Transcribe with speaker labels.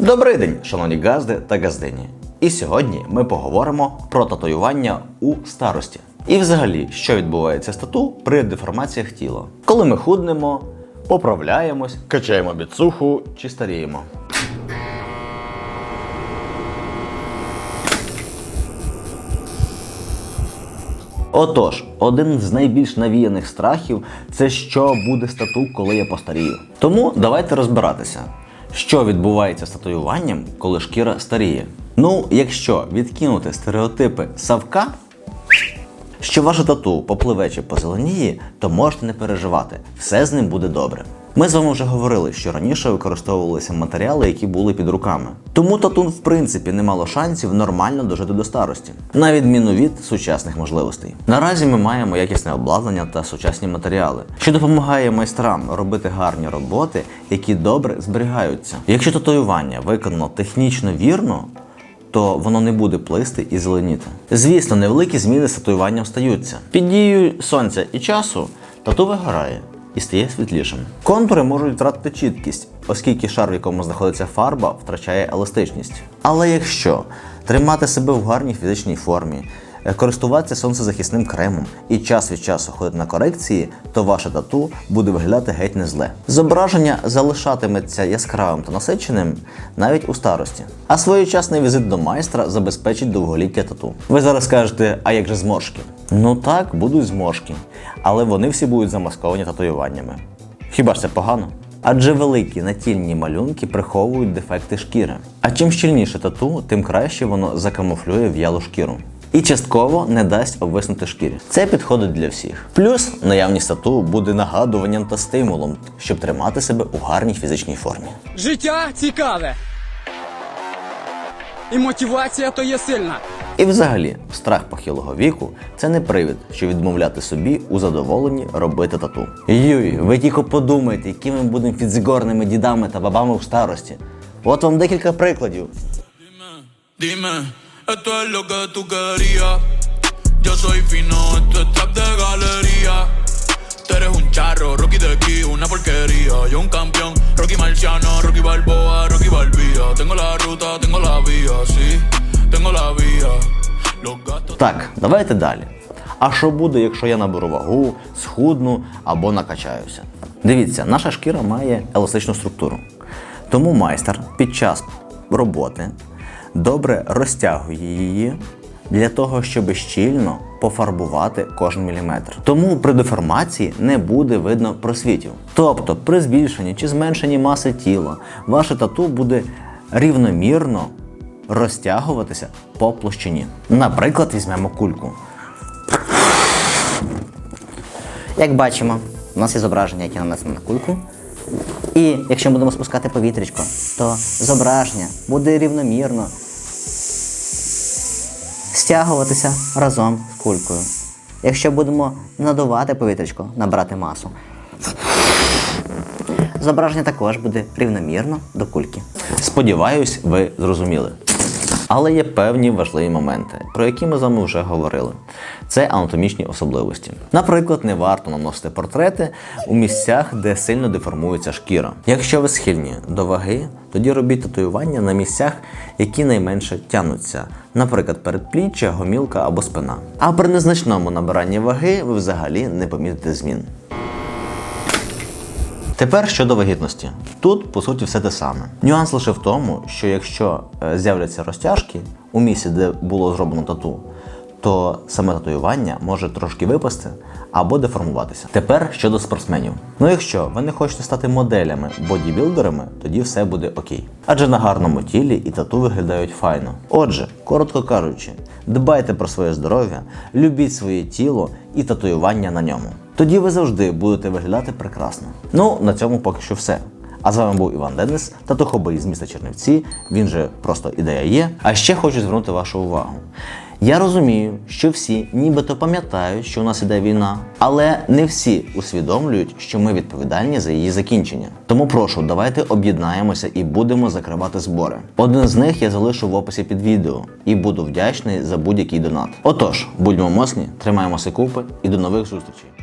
Speaker 1: Добрий день, шановні газди та газдині. І сьогодні ми поговоримо про татуювання у старості. І взагалі, що відбувається з тату при деформаціях тіла. Коли ми худнемо, поправляємось, качаємо біцуху чи старіємо. Отож, один з найбільш навіяних страхів це що буде з тату, коли я постарію. Тому давайте розбиратися, що відбувається з татуюванням, коли шкіра старіє. Ну, якщо відкинути стереотипи Савка, що ваше тату попливе чи позеленіє, то можете не переживати, все з ним буде добре. Ми з вами вже говорили, що раніше використовувалися матеріали, які були під руками. Тому татун, в принципі, не мало шансів нормально дожити до старості, на відміну від сучасних можливостей. Наразі ми маємо якісне обладнання та сучасні матеріали, що допомагає майстрам робити гарні роботи, які добре зберігаються. Якщо татуювання виконано технічно вірно, то воно не буде плисти і зеленіти. Звісно, невеликі зміни з татуюванням стаються. Під дією сонця і часу тату вигорає і стає світлішим. Контури можуть втратити чіткість, оскільки шар, в якому знаходиться фарба, втрачає еластичність. Але якщо тримати себе в гарній фізичній формі, е, користуватися сонцезахисним кремом і час від часу ходити на корекції, то ваше тату буде виглядати геть не зле. Зображення залишатиметься яскравим та насиченим навіть у старості. А своєчасний візит до майстра забезпечить довголіття тату. Ви зараз скажете, а як же зморшки? Ну так, будуть зморшки, але вони всі будуть замасковані татуюваннями. Хіба ж це погано? Адже великі натільні малюнки приховують дефекти шкіри. А чим щільніше тату, тим краще воно закамуфлює в'ялу шкіру. І частково не дасть обвиснути шкірі. Це підходить для всіх. Плюс наявність тату буде нагадуванням та стимулом, щоб тримати себе у гарній фізичній формі.
Speaker 2: Життя цікаве. І мотивація то є сильна.
Speaker 1: І взагалі, страх похилого віку це не привід, що відмовляти собі у задоволенні робити тату. Юй, ви тільки подумайте, які ми будемо фідзигорними дідами та бабами в старості. От вам декілька прикладів.
Speaker 3: Dime, esto es lo que tú querías. Yo soy fino, esto es trap de galería. Tú eres un charro, Rocky de aquí, una porquería. Yo un campeón, sí, tengo.
Speaker 1: Так, давайте далі. А що буде, якщо я наберу вагу, схудну або накачаюся? Дивіться, наша шкіра має еластичну структуру. Тому майстер під час роботи добре розтягує її для того, щоб щільно пофарбувати кожен міліметр. Тому при деформації не буде видно просвітів. Тобто, при збільшенні чи зменшенні маси тіла ваше тату буде рівномірно розтягуватися по площині. Наприклад, візьмемо кульку.
Speaker 4: Як бачимо, у нас є зображення, яке нанесено на кульку. І якщо ми будемо спускати повітрячко, то зображення буде рівномірно стягуватися разом з кулькою. Якщо будемо надувати повітрячко, набрати масу, зображення також буде рівномірно до кульки.
Speaker 1: Сподіваюсь, ви зрозуміли. Але є певні важливі моменти, про які ми з вами вже говорили. Це анатомічні особливості. Наприклад, не варто наносити портрети у місцях, де сильно деформується шкіра. Якщо ви схильні до ваги, тоді робіть татуювання на місцях, які найменше тянуться, наприклад, передпліччя, гомілка або спина. А при незначному набиранні ваги ви взагалі не помітите змін. Тепер щодо вагітності. Тут, по суті, все те саме. Нюанс лише в тому, що якщо е, з'являться розтяжки у місці, де було зроблено тату, то саме татуювання може трошки випасти або деформуватися. Тепер щодо спортсменів. Ну якщо ви не хочете стати моделями, бодібілдерами, тоді все буде окей. Адже на гарному тілі і тату виглядають файно. Отже, коротко кажучи, дбайте про своє здоров'я, любіть своє тіло і татуювання на ньому. Тоді ви завжди будете виглядати прекрасно. Ну, на цьому поки що все. А з вами був Іван Денис, татухобий з міста Чернівці. Він же просто ідея є. А ще хочу звернути вашу увагу. Я розумію, що всі нібито пам'ятають, що у нас іде війна, але не всі усвідомлюють, що ми відповідальні за її закінчення. Тому прошу, давайте об'єднаємося і будемо закривати збори. Один з них я залишу в описі під відео і буду вдячний за будь-який донат. Отож, будьмо моцні, тримаємося купи і до нових зустрічей.